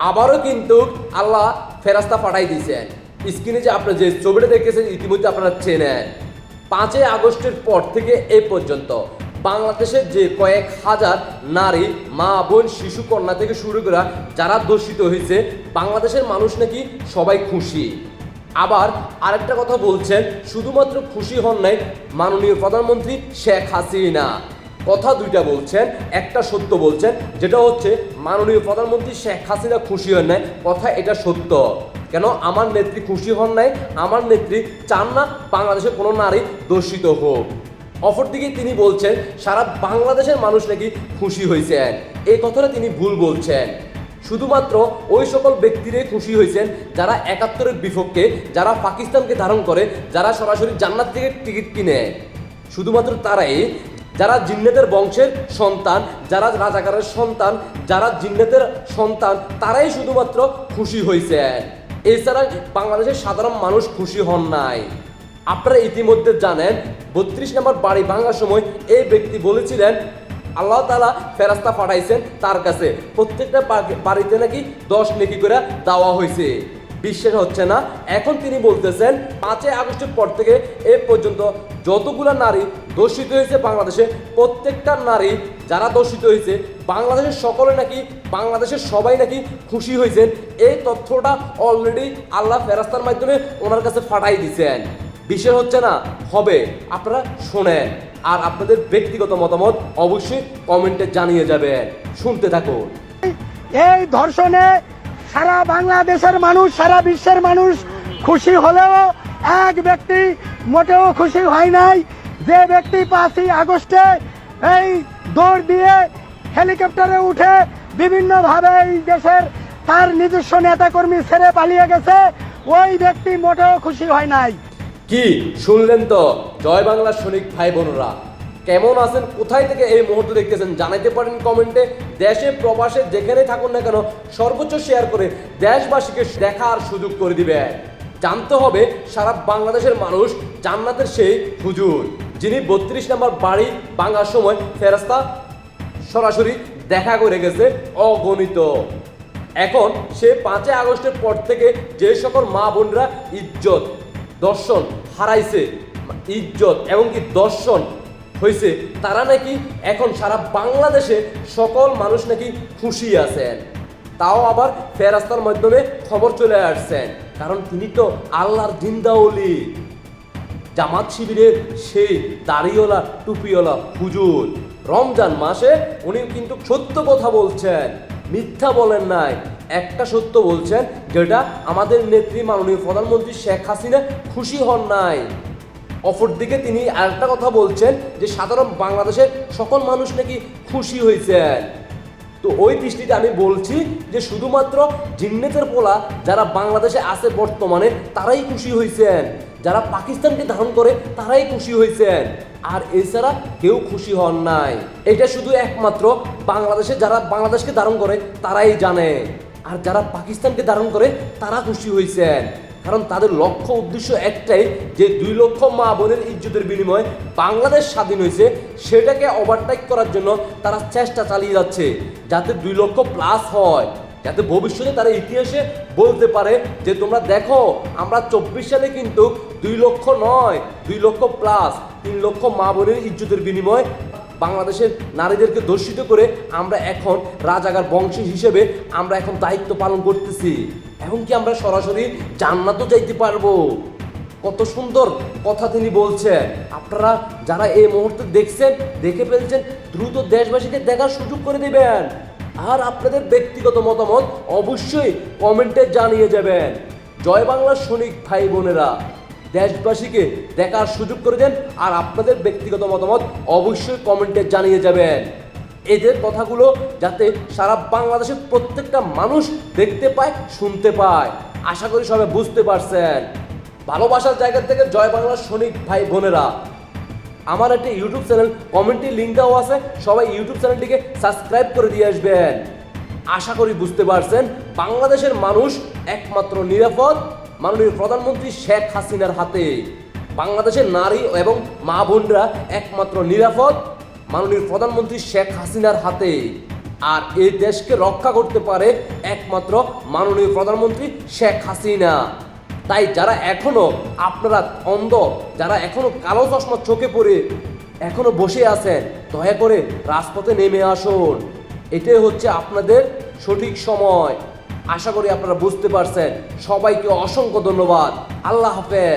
আবারও কিন্তু আল্লাহ ফেরাস্তা পাঠাই দিয়েছেন। স্ক্রিনে যে আপনারা যে ছবিটা দেখেছেন ইতিমধ্যে আপনারা চেনেন। পাঁচই আগস্টের পর থেকে এ পর্যন্ত বাংলাদেশের যে কয়েক হাজার নারী, মা, বোন, শিশু, কন্যা থেকে শুরু করে যারা দূষিত হয়েছে, বাংলাদেশের মানুষ নাকি সবাই খুশি। আবার আরেকটা কথা বলছেন, শুধুমাত্র খুশি হন নাই মাননীয় প্রধানমন্ত্রী শেখ হাসিনা। কথা দুইটা বলছেন, একটা সত্য বলছেন, যেটা হচ্ছে মাননীয় প্রধানমন্ত্রী শেখ হাসিনা খুশি হন নাই, কথা এটা সত্য। কেন? আমার নেত্রী খুশি হন নাই, আমার নেত্রী চান না বাংলাদেশের কোনো নারী দর্শিত হোক। অপরদিকে তিনি বলছেন, সারা বাংলাদেশের মানুষ নাকি খুশি হয়েছেন এই কথাটা তিনি ভুল বলছেন। শুধুমাত্র ওই সকল ব্যক্তিরাই খুশি হয়েছেন যারা একাত্তরের বিপক্ষে, যারা পাকিস্তানকে ধারণ করে, যারা সরাসরি জান্নাত থেকে টিকিট কিনে। শুধুমাত্র তারাই যারা জিন্নেতের বংশের সন্তান, যারা রাজাকারের সন্তান, যারা জিন্নেতের সন্তান, তারাই শুধুমাত্র খুশি হয়েছেন এছাড়া বাংলাদেশের সাধারণ মানুষ খুশি হন নাই। আপনারা ইতিমধ্যে জানেন, বত্রিশ নম্বর বাড়ি ভাঙার সময় এই ব্যক্তি বলেছিলেন, আল্লাহ তালা ফেরাস্তা পাঠাইছেন তার কাছে। প্রত্যেকটা বাড়িতে নাকি দশ নেকি করে দেওয়া হয়েছে বিশ্বাস হচ্ছে না। এখন তিনি বলতেছেন, পাঁচই আগস্টের পর থেকে এ পর্যন্ত যতগুলো নারী দোষিত হয়েছে বাংলাদেশে, প্রত্যেকটা নারী যারা দোষিত হয়েছে, বাংলাদেশের সকলে নাকি, বাংলাদেশের সবাই নাকি খুশি হয়েছেন এই তথ্যটা অলরেডি আল্লাহ ফেরাস্তার মাধ্যমে ওনার কাছে ফাটাই দিয়েছেন বিষয় হচ্ছে না? হবে। আপনারা শোনেন। আর আপনাদের ব্যক্তিগত মতামত অবশ্যই কমেন্টে জানিয়ে যাবেন। শুনতে থাকুন। এই ধর্ষণে সারা বাংলাদেশের মানুষ, সারা বিশ্বের মানুষ খুশি হলেও এক ব্যক্তি মোটেও খুশি হয় নাই। যে ব্যক্তি পাঁচই আগস্টে এই দৌড় দিয়ে হেলিকপ্টারে উঠে বিভিন্নভাবে এই দেশের তার নিজস্ব নেতাকর্মী ছেড়ে পালিয়ে গেছে, ওই ব্যক্তি মোটেও খুশি হয় নাই। কি শুনলেন তো? জয় বাংলা সৈনিক ভাই বোনরা কেমন আছেন, কোথায় থেকে এই মুহূর্তে দেখতেছেন জানাইতে পারেন কমেন্টে। দেশে, প্রবাসে যেখানে থাকুন না কেন, সর্বোচ্চ শেয়ার করে দেশবাসীকে দেখার সুযোগ করে দিবেন জানতে হবে, সারা বাংলাদেশের মানুষ জান্নাতের সেই হুজুর, যিনি বত্রিশ নম্বর বাড়ি ভাঙার সময় ফেরাস্তা সরাসরি দেখা করে গেছে, অগণিত। এখন সে পাঁচই আগস্টের পর থেকে যে সকল মা বোনরা ইজ্জত, দর্শন হারাইছে, ইজ্জত এমনকি দর্শন হয়েছে তারা নাকি এখন সারা বাংলাদেশে সকল মানুষ নাকি খুশি আছেন। তাও আবার ফেরাস্তার মাধ্যমে খবর চলে আসছেন কারণ তিনি তো আল্লাহর জিন্দাউলি জামাত শিবিরের সেই দাড়িওয়ালা, টুপিওয়ালা হুজুর। রমজান মাসে উনি কিন্তু সত্য কথা বলছেন, মিথ্যা বলেন নাই। একটা সত্য বলছেন, যেটা আমাদের নেত্রী মাননীয় প্রধানমন্ত্রী শেখ হাসিনা খুশি হন নাই। অপরদিকে তিনি আরেকটা কথা বলছেন যে সাধারণ বাংলাদেশের সকল মানুষ নাকি খুশি হয়েছেন। তো ওই দৃষ্টিতে আমি বলছি যে শুধুমাত্র জিন্নেতের পোলা যারা বাংলাদেশে আছে বর্তমানে, তারাই খুশি হয়েছেন। যারা পাকিস্তানকে ধারণ করে, তারাই খুশি হয়েছেন। আর এছাড়া কেউ খুশি হন নাই। এটা শুধু একমাত্র বাংলাদেশে যারা বাংলাদেশকে ধারণ করে, তারাই জানে। আর যারা পাকিস্তানকে ধারণ করে, তারা খুশি হয়েছেন। কারণ তাদের লক্ষ্য উদ্দেশ্য একটাই যে দুই লক্ষ মা বোনের ইজ্জতের বিনিময়ে বাংলাদেশ স্বাধীন হয়েছে, সেটাকে ওভারটেক করার জন্য তারা চেষ্টা চালিয়ে যাচ্ছে, যাতে দুই লক্ষ প্লাস হয়, যাতে ভবিষ্যতে তারা ইতিহাসে বলতে পারে যে তোমরা দেখো, আমরা চব্বিশ সালে কিন্তু দুই লক্ষ নয়, দুই লক্ষ প্লাস তিন লক্ষ মা বোনের ইজ্জতের বিনিময়ে বাংলাদেশের নারীদেরকে দর্শিত করে আমরা এখন রাজাগার বংশ হিসেবে আমরা এখন দায়িত্ব পালন করতেছি। এখন কি আমরা সরাসরি জান্নাতও যাইতে পারব? কত সুন্দর কথা তিনি বলছেন। আপনারা যারা এই মুহূর্তে দেখছেন, দেখে ফেলছেন, দ্রুত দেশবাসীকে দেখার সুযোগ করে দিবেন। আর আপনাদের ব্যক্তিগত মতামত অবশ্যই কমেন্টে জানিয়ে যাবেন। জয় বাংলার সৈনিক ভাই বোনেরা দেশবাসীকে দেখার সুযোগ করে দেন আর আপনাদের ব্যক্তিগত মতামত অবশ্যই কমেন্টে জানিয়ে যাবেন। এদের কথাগুলো যাতে সারা বাংলাদেশের প্রত্যেকটা মানুষ দেখতে পায়, শুনতে পায়। আশা করি সবাই বুঝতে পারছেন। ভালোবাসার জায়গা থেকে জয় বাংলার সৈনিক ভাই বোনেরা। আমার একটি ইউটিউব চ্যানেল, কমেন্টে লিঙ্ক দেওয়া আছে, সবাই ইউটিউব চ্যানেলটিকে সাবস্ক্রাইব করে দিয়ে আসবেন। আশা করি বুঝতে পারছেন, বাংলাদেশের মানুষ একমাত্র নিরাপদ মাননীয় প্রধানমন্ত্রী শেখ হাসিনার হাতে। বাংলাদেশের নারী এবং মা বোনরা একমাত্র নিরাপদ, মাননীয় প্রধানমন্ত্রী শেখ হাসিনার হাতে। আর এই দেশকে রক্ষা করতে পারে একমাত্র মাননীয় প্রধানমন্ত্রী শেখ হাসিনা। তাই যারা এখনও আপনারা অন্ধ, যারা এখনও কালো চশমা চোখে পড়ে, এখনও বসে আছেন, দয়া করে রাজপথে নেমে আসুন। এটাই হচ্ছে আপনাদের সঠিক সময়। আশা করি আপনারা বুঝতে পারছেন। সবাইকে অসংখ্য ধন্যবাদ। আল্লাহ হাফেজ।